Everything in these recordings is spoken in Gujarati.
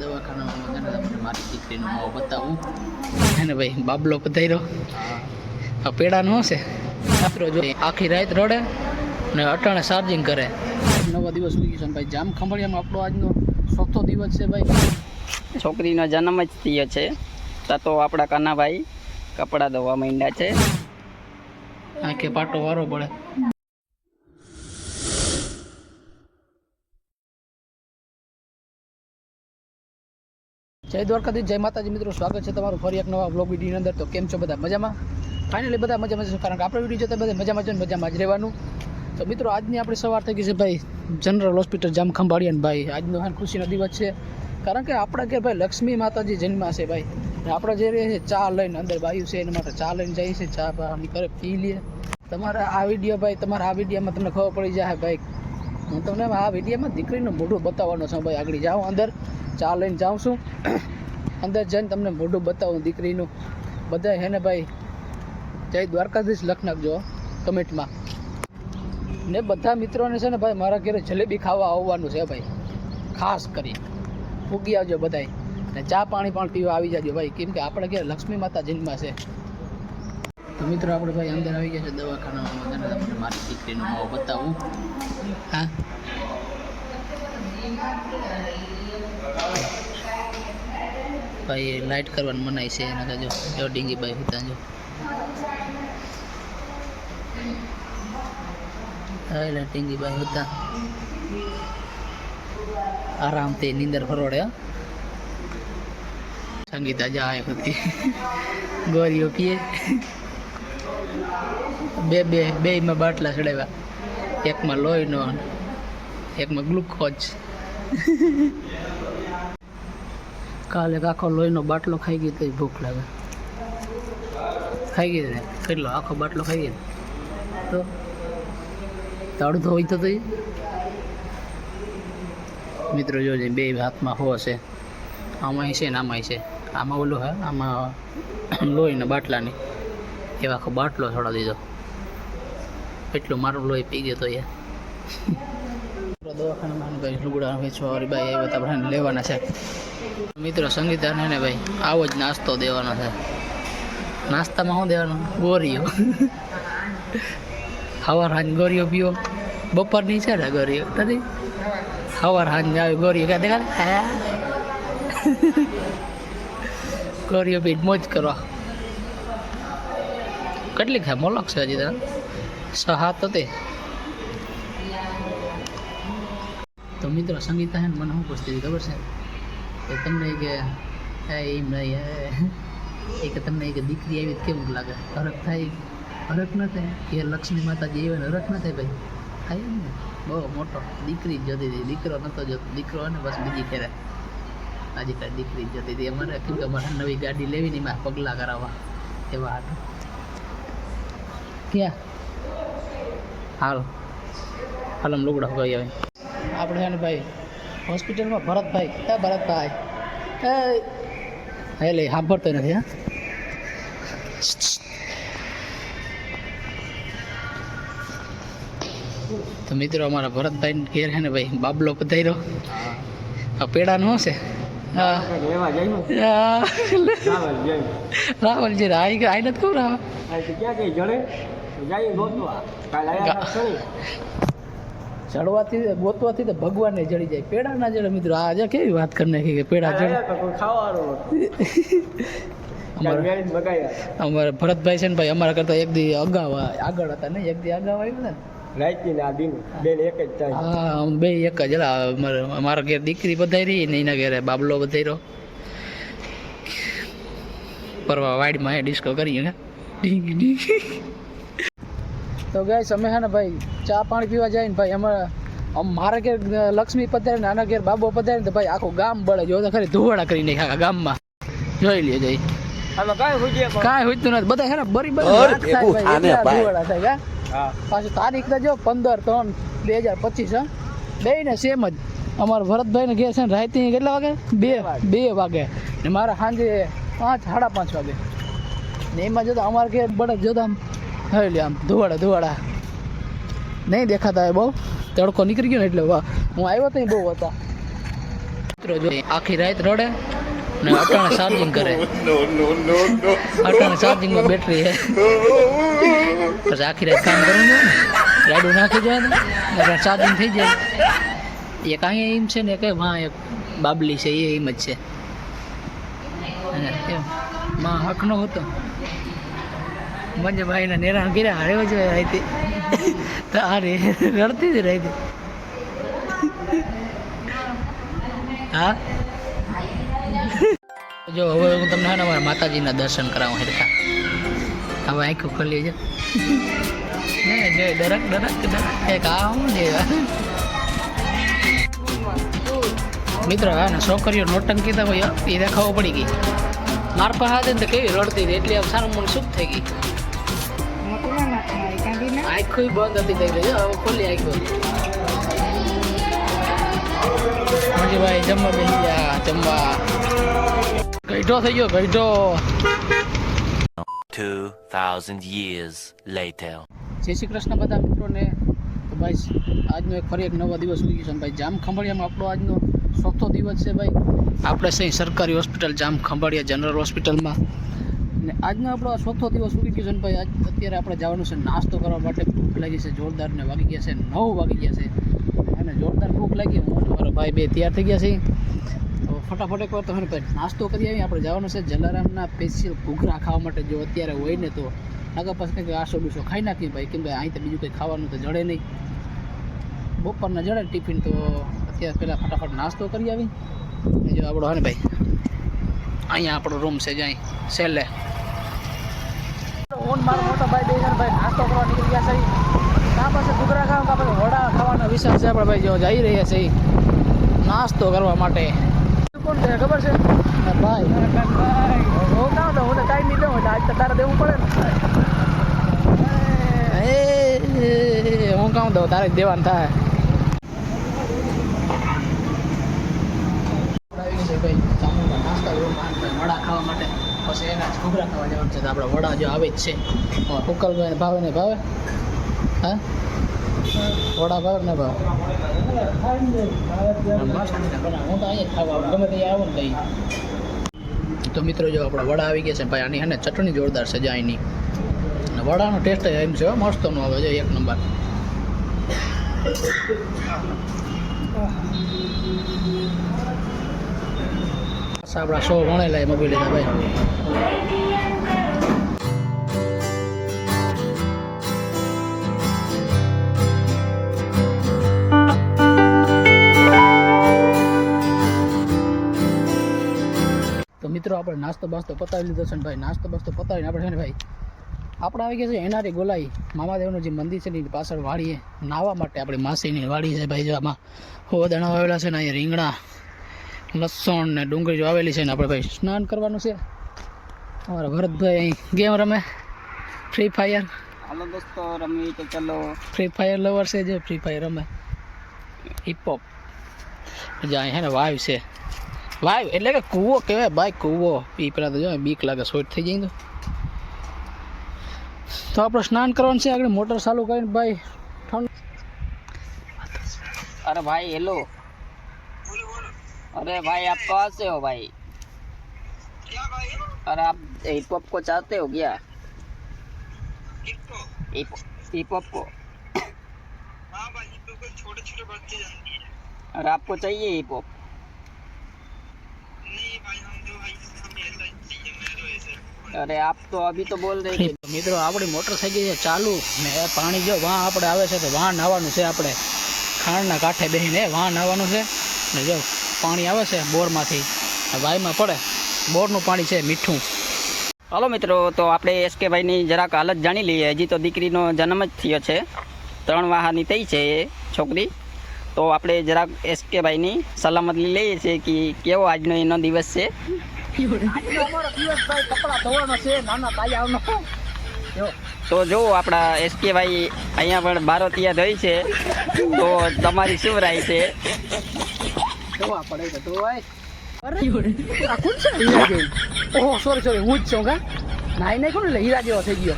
દવાખાનામાં મારી દીકરીનો માવો બતાવું એને ભાઈ બાબલો પધાર્યો આ પેડાનો હશે મિત્રો જો આખી રાત રડે ને અટાણે ચાર્જિંગ કરે નવા દિવસ ઉગી છે ભાઈ જામ ખંભાળિયામાં આપણો આજનો ચોથો દિવસ છે ભાઈ છોકરીનો જન્મ જ થયો છે. તો આપણા કાનાભાઈ કપડાં ધોવા માંડ્યા છે. આંખે પાટો વારો પડે. જય દ્વારકાધીશ, જય માતાજી. મિત્રો, સ્વાગત છે તમારું ફરી એક નવા બ્લોગ વિડીયોની અંદર. તો કેમ છો બધા? મજામાં? ફાઇનલી બધા મજામાં છે. કારણ કે આપણે વીડિયો જોતા બધા મજામાં છે મજામાં જ રહેવાનું. તો મિત્રો, આજની આપણે સવાર થઈ ગઈ છે ભાઈ જનરલ હોસ્પિટલ જામ ખંભાળિયા ભાઈ. આજનો હા ખુશીનો દિવસ છે. કારણ કે આપણા ઘેર ભાઈ લક્ષ્મી માતાજી જન્મા છે ભાઈ. આપણે જે રહીએ ચા લઈને અંદર બાયું છે, એના માટે ચા લઈને જઈએ છીએ ચા પાણી કરે પી લઈએ તમારા આ વીડિયો ભાઈ, તમારા આ વિડીયોમાં તમને ખબર પડી જાય ભાઈ. હું તમને આ વિડીયોમાં દીકરીનું મોઢું બતાવવાનો છું ભાઈ. આગળ જાઓ અંદર. ચા લઈને જાઉં છું. અંદર જઈને તમને મોઢું બતાવું દીકરીનું. બધા હે ને ભાઈ? જય દ્વારકાધીશ લખ નાખજો કમેન્ટમાં. ને બધા મિત્રોને છે ને ભાઈ, મારા ઘરે જલેબી ખાવા આવવાનું છે ભાઈ. ખાસ કરી ફૂગી આવજો બધાય. ને ચા પાણી પણ પીવા આવી જાજો ભાઈ, કેમ કે આપણે ઘેર લક્ષ્મી માતા જન્મા છે. તો મિત્રો, આપણે ભાઈ અંદર આવી ગયા છે દવાખાનામાં. વગર તમને મારી દીકરીનું માવો બતાવું. હા? ભાઈ લાઇટ કરવાનું મનાય છે. એના જો જો ડીંગી ભાઈ હતા જો. એટલે ડીંગી ભાઈ હતા. આરામથી નીંદર ફરોડે સંગીતા જાય હતી ગોરીઓ પીએ. બે બે બેમાં બાટલા ચડાવ્યા. એકમાં લોહીનો એકમાં ગ્લુકોઝ. કાલે આખો લોહીનો બાટલો ખાઈ ગયો તો ભૂખ લાગે. ખાઈ ગઈ ને? કેટલો? આખો બાટલો ખાઈ ગયો તો? અડધો હોય તો તઈ મિત્રો જોજે બે હાથમાં હો છે આમાં છે ને આમાં છે. આમાં ઓલું હે, આમાં લોહીના બાટલાની. એવા આખો બાટલો છોડા દીધો. એટલું મારું લોહી પી ગયો તો એ દવાખાનામાં લુગડા વેચવા વાળી બાઈ એ બધા લેવાના છે. મિત્રો સંગીતાને ને ભાઈ આવો જ નાસ્તો દેવાનો છે. નાસ્તામાં શું દેવાનો? ગોરીઓ. હવાર હાંજ ગોરીઓ પીવો બપોરની છે ને ગોરીઓ? તરી સવાર હાંજ આવે, ગોરીઓ ક્યાં દેખાડે ગોરીઓ પી મોજ કરવા કેટલી ખાય? મોલક છે હજી તને સહાત હતી તો. મિત્રો, સંગીતા હે મને શું પૂછતી હતી ખબર છે? કે તમને કે હે એમ નહીં એ કે તમને કે દીકરી આવી કેવું લાગે? હરખ થાય. હરખ ન થાય? એ લક્ષ્મી માતાજી ને હરખ ન થાય ભાઈ? થાય ને. બહુ મોટો. દીકરી જ જોતી હતી. દીકરો નહોતો જોતો. દીકરો ને બસ બીજી ફેરે આજે કાંઈ દીકરી જોતી હતી. અમારે કેમ કે અમારે નવી ગાડી લેવી ને એમાં પગલાં કરાવવા એવા હતા. ક્યાં? હાલ. હાલ આમ લુગડા હોય હવે આપણે છે ને ભાઈ હોસ્પિટલમાં ભરતભાઈ. હે ભરતભાઈ. હે લે, સાંભળતો નથી, હા. તો મિત્રો, અમારા ભરતભાઈ ઘેર છે ને ભાઈ, બાબલો પધાર્યો. આ પેડાનો રાવલ જઈ રાવલજી આઈ આઈ નથી કહું રાવ ક્યાં ચડવાથી ગોતવાથી તો ભગવાનને જડી જાય. પેડા ના જડે મિત્રો આજે કેવી વાત કરી નાખી કે પેડા જડે. અમારે અમારે ભરતભાઈ છે ને ભાઈ અમારા કરતા એક દી અગાઉ આગળ હતા ને એક દી અગાઉ આવ્યું ને. હા બે એક જ અમારા ઘેર દીકરી બધાઈ ને એના ઘેરે બાબલો બધાઈ પરવા વાડીમાં એ ડિસ્કો કરીએ ને ડીંગ ડીંગ. તો ગાઈસ અમે હે ને ભાઈ ચા પાણી પીવા જાય ને ભાઈ અમે આમ મારા ઘેર લક્ષ્મી પધારે ને આના ઘેર બાબો પધારે ને તો ભાઈ આખું ગામ બળે જો તો ખરી ધુવાડા કરી નાખ્યા આખા ગામમાં. જોઈ લે જઈ. આમાં કાંઈ હોતું નથી. બધા હે ને બરી બરી ધોવાડા થાય ગયા હા. પાછું તારીખ તો જો પંદર ત્રણ બે હજાર પચીસ હા? બે ને સેમ જ. અમારા ભરતભાઈ ને ઘેર છે ને રાતે કેટલા વાગે? બે બે વાગે. ને મારા સાંજે પાંચ સાડા પાંચ વાગે. ને એમાં જોતા અમારા ઘેર બળે જોતા આમ હળી આમ ધુવાડા ધુવાડા. નહીં દેખાતા હોય બહુ. તડકો નીકળી ગયો ને એટલે વાહ. હું આવ્યો તો બહુ હતા. મિત્રો જો આખી રાત રડે ને અટાણે ચાર્જિંગ કરે. અટાણે ચાર્જિંગમાં બેટરી હે. પછી આખી રાત કામ કરવું ને રાડું નાખી જાય ને એટલે ચાર્જિંગ થઈ જાય. એક અહીંયા એમ છે ને કે વાં એક બાબલી છે, એ એમ જ છે. અને એમ. માં હકનો હતો. મંજે ભાઈને નિરાણ કર્યા, હારે જ રહેતી તારે રડતી જ રહેતી હા? જો, હવે હું તમને મારા માતાજીના દર્શન કરાવું હેરખા હવે આંખો ખોલી છે ને જો ડરક ડરક ડરક એક આ હું છે મિત્રો હા છોકરીઓ નોટંકી તો એ દેખાવો પડી ગઈ. માર પાસે ને તો કેવી રડતી હતી, એટલે આમ સારું મને સુખ થઈ ગઈ આંખો બંધ હતી થઈ ગઈ હવે ખોલી આંખો હાજી ભાઈ જમવા બેસી ગયા જમવા ગઈઢો થઈ ગયો ગઈઢો 2,000 years later. જય શ્રી કૃષ્ણ બધા મિત્રોને તો ભાઈ આજનો એક ફરી એક નવો દિવસ ઉગી ગયો છે ભાઈ જામ ખંભાળિયામાં આપણો આજનો ચોથો દિવસ છે ભાઈ આપણે સહી સરકારી હોસ્પિટલ જામ ખંભાળિયા જનરલ હોસ્પિટલમાં ને આજનો આપણો આ ચોથો દિવસ ઉગી ગયો ભાઈ, આજ અત્યારે આપણે જવાનું છે નાસ્તો કરવા માટે. ભૂખ લાગી છે જોરદાર ને વાગી ગયા છે, નવ વાગી ગયા છે. અને જોરદાર ભૂખ લાગી. હું અને મારો ભાઈ બે તૈયાર થઈ ગયા છે ફટાફટ એકવાર તો હે ભાઈ, નાસ્તો કરી આવી આપણે જવાનું છે જલારામના સ્પેશિયલ ઘૂઘરા ખાવા માટે, જો અત્યારે હોય ને તો. નગર પછી કંઈક આસો ડૂસો ખાઈ નાખીએ ભાઈ. કેમ કે અહીં તો બીજું કંઈ ખાવાનું તો જડે નહીં. બપોરના જડે ટિફિન, તો અત્યારે પહેલાં ફટાફટ નાસ્તો કરી આવી જો આપણો હે ને ભાઈ, અહીંયા આપણો રૂમ છે, જ્યાં છેલ્લે ઓન મારો મોટો ભાઈ બે જણ ભાઈ નાસ્તો કરવા નીકળી ગયા છે. કાં પાસે ઘૂઘરા ખાવા કાં પાસે વડા ખાવાનો વિચાર છે આપણે ભાઈ જો જઈ રહ્યા છે. નાસ્તો કરવા માટે. કોણ છે? ખબર છે? ભાઈ. હું ના તો હું કાંઈ નહીં દઉં. આજ તો તારે દેવું પડે ને. એ હું કામ દઉં? તારે દેવાનું થાય. ભાઈ. નાસ્તા વડા ખાવા માટે, પછી એના જ ખાવા જવાનું છે, તો આપણા વડા જો આવે જ છે. ઉકલભાઈ ભાવે ને ભાવે? હા? વડા ભાવે ને ભાવે. હું તો અહીંયા જ ખાવા ગમે ત્યાં આવું ને તો મિત્રો જો આપણા વડા આવી ગયા છે ભાઈ, આની હે ને ચટણી જોરદાર છે જાયની અને વડાનો ટેસ્ટ એમ છે મસ્તનો આવે છે એક નંબર. આપણા સો ભણેલા એ મોબાઈલ લીધા તો મિત્રો, આપણે નાસ્તો બાસ્તો પતાવી લીધો છે ને ભાઈ. નાસ્તો બાસ્તો પતાવીને આપણે છે ને ભાઈ, આપણે આવી ગયા છે એનારી ગોલાઈ. મામાદેવનું જે મંદિર છે ને એની પાછળ વાડીએ. નાહવા માટે આપણી માસીની વાડી છે ભાઈ જો આમાં. હોદણા આવેલા છે ને અહીંયા રીંગણા. લસણ ને ડુંગળી જો આવેલી છે ને આપણે ભાઈ સ્નાન કરવાનું છે. અમારા ભરતભાઈ અહીં ગેમ રમે. ફ્રી ફાયર હાલો દોસ્તો રમી તો ચલો. ફ્રી ફાયર લવર છે જે ફ્રી ફાયર રમે. હિપ હોપ મજા અહીં હે ને વાવ છે. વાવ એટલે કે કૂવો કહેવાય ભાઈ કૂવો. એ પહેલાં તો જો બીક લાગે શોર્ટ થઈ જાય તો. આપણે સ્નાન કરવાનું છે આગળ મોટર ચાલુ કરીને ભાઈ. ઠંડ અરે ભાઈ હેલો. अरे भाई आप कहाँ से हो भाई अरे आप हिप हॉप को चाहते हो क्या हिप हॉप को अरे आपको चाहिए हिप हॉप अरे आप तो अभी तो बोल रहे थे મિત્રો આપણી મોટર થઈ ગઈ છે ચાલુ ને એ પાણી જો વાં આપણે આવે છે તો વાં નાહવાનું છે આપણે ખાણના કાંઠે બેસીને વાં નાહવાનું છે ને જો પાણી આવે છે બોરમાંથી. વાયમાં પડે. બોરનું પાણી છે મીઠું. હલો મિત્રો, તો આપણે એસકે ભાઈની જરાક હાલત જાણી લઈએ. હજી તો દીકરીનો જન્મ જ થયો છે. ત્રણ વાહાની થઈ છે એ છોકરી. તો આપણે જરાક એસકે ભાઈની સલામતી લઈએ છીએ કે કેવો આજનો એનો દિવસ છે? તો જો આપણા એસકે ભાઈ અહીંયા પણ બારોતિયા ધોઈ છે. તો તમારી શું રાય છે? ધોવા પડે તો અરે આ કોણ છે? હીરા જેવું ઓહો સોરી સોરી હું જ છું કા? નાઈ નાખ્યું ને હીરા જેવો થઈ ગયો.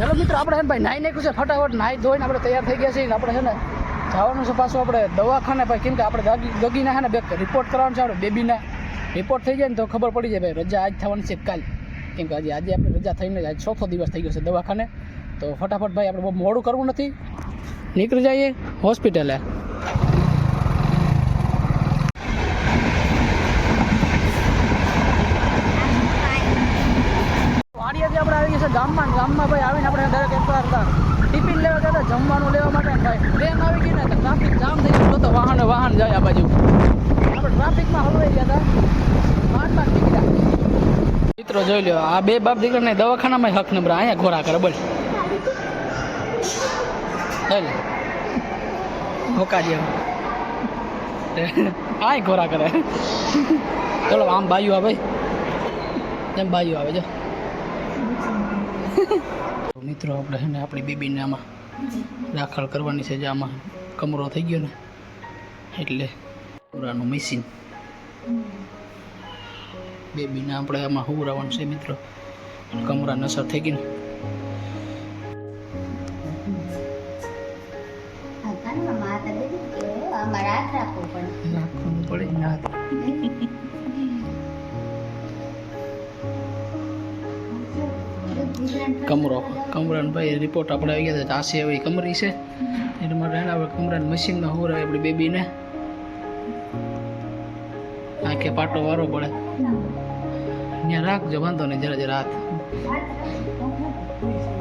હેલો મિત્રો આપણે ભાઈ નાઈ નાખ્યું છે ફટાફટ નાઈ ધોઈને આપણે તૈયાર થઈ ગયા છીએ આપણે છે ને જવાનું છે પાછું આપણે દવાખાને ભાઈ કેમ કે આપણે ગગી ગગીના છે ને બે રિપોર્ટ કરવાનો છે આપણે બેબીના. રિપોર્ટ થઈ જાય ને તો ખબર પડી જાય ભાઈ રજા આજ થવાની છે કાલ. કેમ કે આજે આજે આપણે રજા થઈને આજ ચોથો દિવસ થઈ ગયો છે દવાખાને. તો ફટાફટ ભાઈ આપણે બહુ મોડું કરવું નથી. નીકળી જઈએ હોસ્પિટલે. ગામમાં ગામમાં ભાઈ આવીને આપણે દરેક એકવાર હતા ટિફિન લેવા ગયા જમવાનું લેવા માટે ભાઈ ટ્રેન આવી ગઈ ને તો ટ્રાફિક જામ થઈ ગયો, તો વાહન વાહન જાય આ બાજુ. આપણે ટ્રાફિકમાં હલવાઈ ગયા હતા. માંડ મિત્રો જોઈ લો આ બે બાપ દીકરાને દવાખાનામાં હક નંબર, અહીંયા ઘોરા કરે, બોલ. ચાલ હોકા જેવા આય ઘોરા કરે. ચલો, આમ બાયું આવે એમ બાયું આવે, જો. મિત્રો આપણે છે ને આપણી બેબીને આમાં દાખલ કરવાની છે જે આમાં કમરો થઈ ગયો ને એટલે પૂરાનું મશીન બેબીને આપણે આમાં હુવરાવવાનું છે મિત્રો. કમરા નસર થઈ ગઈ ને. રાખવાનું પડે. ના કમરો. કમરાન ભાઈ રિપોર્ટ આપણે આવી ગયા હતા આસી એવી કમરી છે. એટલે માટે એના આપણે કમરાન મશીનમાં હુવરાવે આપણી બેબીને? આંખે પાટો વારો પડે. ત્યાં રાખજો વાંધો નહીં જરા જરા હાથ. હા હા